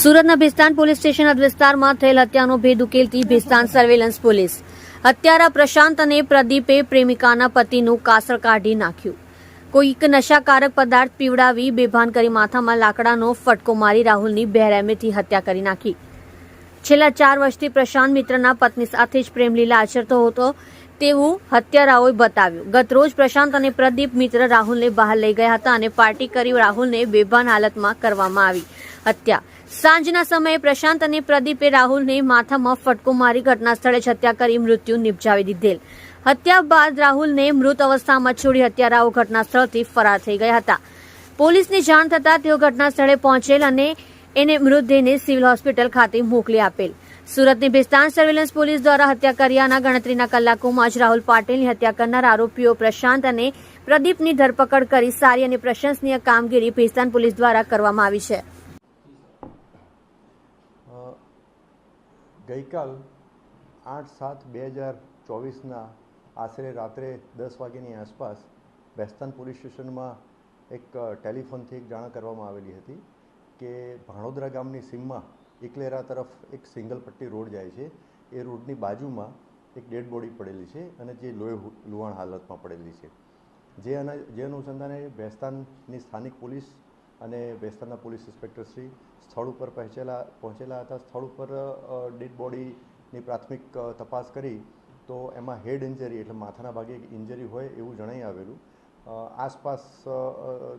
સુરતના Bhestan police station વિસ્તારમાં થયેલ હત્યાનો ભેદ ઉકેલતી ભેસ્તાન સર્વેલન્સ પોલીસ. હત્યારા પ્રશાંત અને પ્રદીપે પ્રેમિકાના પતિનું કાસળ કાઢી નાખ્યું. કોઈક નશાકારક પદાર્થ પીવડાવી બેભાન કરી માથામાં લાકડાનો ફટકો મારી રાહુલની બેરહેમીથી હત્યા કરી નાખી. છેલ્લા ચાર વર્ષથી પ્રશાંત મિત્રના પત્ની સાથે જ પ્રેમલીલા આચરતો હતો. તેવું હત્યારાઓએ બતાવ્યું. ગતરોજ પ્રશાંત અને પ્રદીપ મિત્ર રાહુલને બહાર લઈ ગયા હતા અને પાર્ટી કરી રાહુલને બેભાન હાલતમાં કરવામાં આવી હત્યા. સાંજના સમયે પ્રશાંત અને પ્રદીપે રાહુલને માથામાં ફટકો મારી ઘટના સ્થળે જ હત્યા કરી મૃત્યુ નિપજાવી દીધેલ. હત્યા બાદ રાહુલને મૃત અવસ્થામાં છોડી હત્યારાઓ ઘટના સ્થળથી ફરાર થઈ ગયા હતા. પોલીસને જાણ થતાં તેઓ ઘટના સ્થળે પહોંચેલ અને એને મૃતદેહને સિવિલ હોસ્પિટલ ખાતે મોકલી આપેલ. સુરતની ભેસ્તાન સર્વેલન્સ પોલીસ દ્વારા હત્યા કર્યાના ગણતરીના કલાકોમાં જ રાહુલ પાટીલની હત્યા કરનાર આરોપીઓ પ્રશાંત અને પ્રદીપની ધરપકડ કરી સારી અને પ્રશંસનીય કામગીરી ભેસ્તાન પોલીસ દ્વારા કરવામાં આવી છે. ગઈકાલ આઠ સાત બે હજાર ચોવીસના આશરે રાત્રે દસ વાગ્યાની આસપાસ વેસ્તાન પોલીસ સ્ટેશનમાં એક ટેલિફોનથી એક જાણ કરવામાં આવેલી હતી કે ભાણોદરા ગામની સીમમાં ઇકલેરા તરફ એક સિંગલ પટ્ટી રોડ જાય છે. એ રોડની બાજુમાં એક ડેડ બોડી પડેલી છે અને જે લોહી લુહાણ હાલતમાં પડેલી છે. જે અને, જે અનુસંધાને ભેસ્તાનની સ્થાનિક પોલીસ અને ભેસ્તાનના પોલીસ ઇન્સ્પેક્ટર શ્રી સ્થળ ઉપર પહોંચેલા પહોંચેલા હતા. સ્થળ ઉપર ડેડ બોડીની પ્રાથમિક તપાસ કરી તો એમાં હેડ ઇન્જરી એટલે માથાના ભાગે એક ઇન્જરી હોય એવું જણાઈ આવેલું. આસપાસ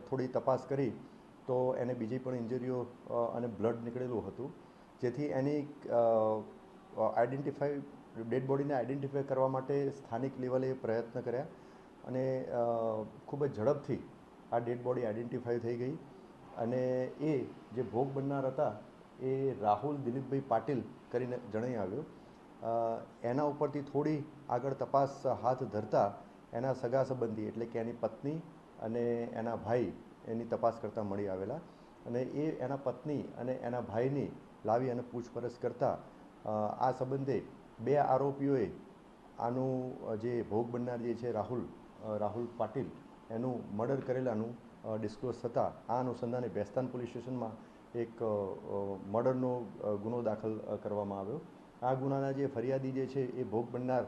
થોડી તપાસ કરી તો એને બીજી પણ ઇન્જરીઓ અને બ્લડ નીકળેલું હતું. જેથી એની આઈડેન્ટિફાઈ ડેડ બોડીને આઈડેન્ટિફાઈ કરવા માટે સ્થાનિક લેવલે પ્રયત્ન કર્યા અને ખૂબ જ ઝડપથી આ ડેડ બોડી આઈડેન્ટિફાઈ થઈ ગઈ અને એ જે ભોગ બનનાર હતા એ રાહુલ દિલીપભાઈ પાટીલ કરીને જણાઈ આવ્યો. એના ઉપરથી થોડી આગળ તપાસ હાથ ધરતા એના સગા સંબંધી એટલે કે એની પત્ની અને એના ભાઈ એની તપાસ કરતાં મળી આવેલા અને એ એના પત્ની અને એના ભાઈની લાવી અને પૂછપરછ કરતાં આ સંબંધે બે આરોપીઓએ આનું જે ભોગ બનનાર જે છે રાહુલ રાહુલ પાટીલ, એનું મર્ડર કરેલાનું ડિસ્ક્લોઝ થતાં આ અનુસંધાને બેસ્તાન પોલીસ સ્ટેશનમાં એક મર્ડરનો ગુનો દાખલ કરવામાં આવ્યો. આ ગુનાના જે ફરિયાદી જે છે એ ભોગ બનનાર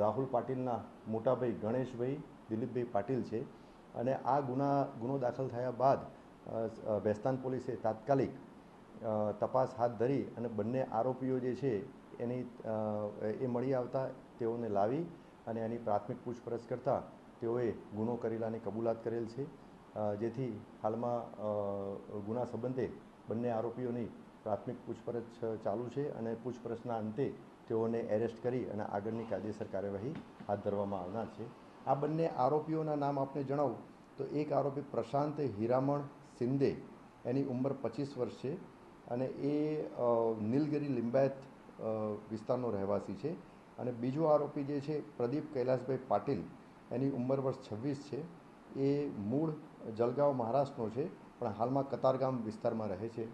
રાહુલ પાટીલના મોટાભાઈ ગણેશભાઈ, દિલીપભાઈ પાટીલ છે. અને આ ગુના, ગુનો દાખલ થયા બાદ બેસ્તાન પોલીસે તાત્કાલિક તપાસ હાથ ધરી અને બંને આરોપીઓ જે છે, એની એ મળી આવતા તેઓને લાવી અને એની પ્રાથમિક પૂછપરછ કરતાં તેઓએ ગુનો કરેલાની કબૂલાત કરેલ છે. જેથી હાલમાં ગુના સંબંધે બંને આરોપીઓની પ્રાથમિક પૂછપરછ ચાલુ છે અને પૂછપરછના અંતે તેઓને એરેસ્ટ કરી અને આગળની કાયદેસર કાર્યવાહી હાથ ધરવામાં આવનાર છે. આ બંને આરોપીઓના નામ આપને જણાવું તો એક આરોપી પ્રશાંત હીરામણ શિંદે એની ઉંમર પચીસ વર્ષ છે. અને એ નીલગિરી લિંબાયત વિસ્તારનો રહેવાસી છે. અને બીજો આરોપી જે છે પ્રદીપ કૈલાસભાઈ પાટીલ એની ઉંમર વર્ષ છવ્વીસ છે. એ મૂળ જલગાંવ મહારાષ્ટ્રનો છે પણ હાલમાં કતારગામ વિસ્તારમાં રહે છે.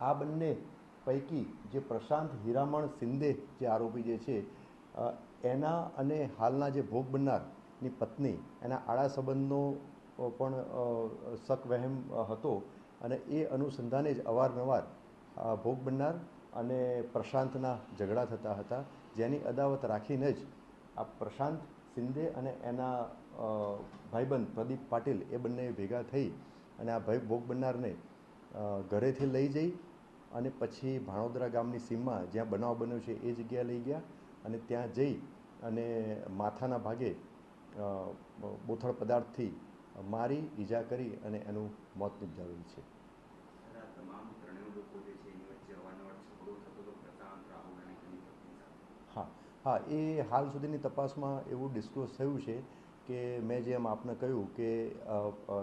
આ બંને પૈકી જે પ્રશાંત હીરામણ શિંદે જે આરોપી જે છે એના અને હાલના જે ભોગ બનનારની પત્ની એના આડા સંબંધનો પણ અ, શક વહેમ હતો. અને એ અનુસંધાને જ અવારનવાર ભોગ બનનાર અને પ્રશાંતના ઝઘડા થતા હતા. જેની અદાવત રાખીને જ આ પ્રશાંત શિંદે અને એના ભાઈબંધ પ્રદીપ પાટીલ એ બંને ભેગા થઈ અને આ ભાઈ ભોગ બનનારને ઘરેથી લઈ જઈ અને પછી ભાણોદરા ગામની સીમમાં જ્યાં બનાવ બન્યો છે એ જગ્યાએ લઈ ગયા અને ત્યાં જઈ અને માથાના ભાગે બોથળ પદાર્થથી મારી ઈજા કરી અને એનું મોત નિપજાવેલ છે. હા હા એ હાલ સુધીની તપાસમાં એવું ડિસ્ક્લોઝ થયું છે કે મેં જેમ આપને કહ્યું કે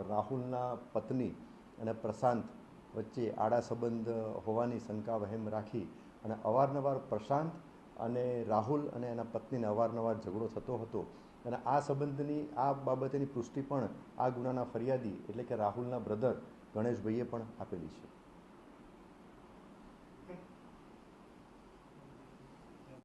રાહુલના પત્ની અને પ્રશાંત વચ્ચે આડા સંબંધ હોવાની શંકા વહેમ રાખી અને અવારનવાર પ્રશાંત અને રાહુલ અને એના પત્નીને અવારનવાર ઝઘડો થતો હતો. અને આ સંબંધની, આ બાબતેની પુષ્ટિ પણ આ ગુનાના ફરિયાદી એટલે કે રાહુલના બ્રધર ગણેશભાઈએ પણ આપેલી છે.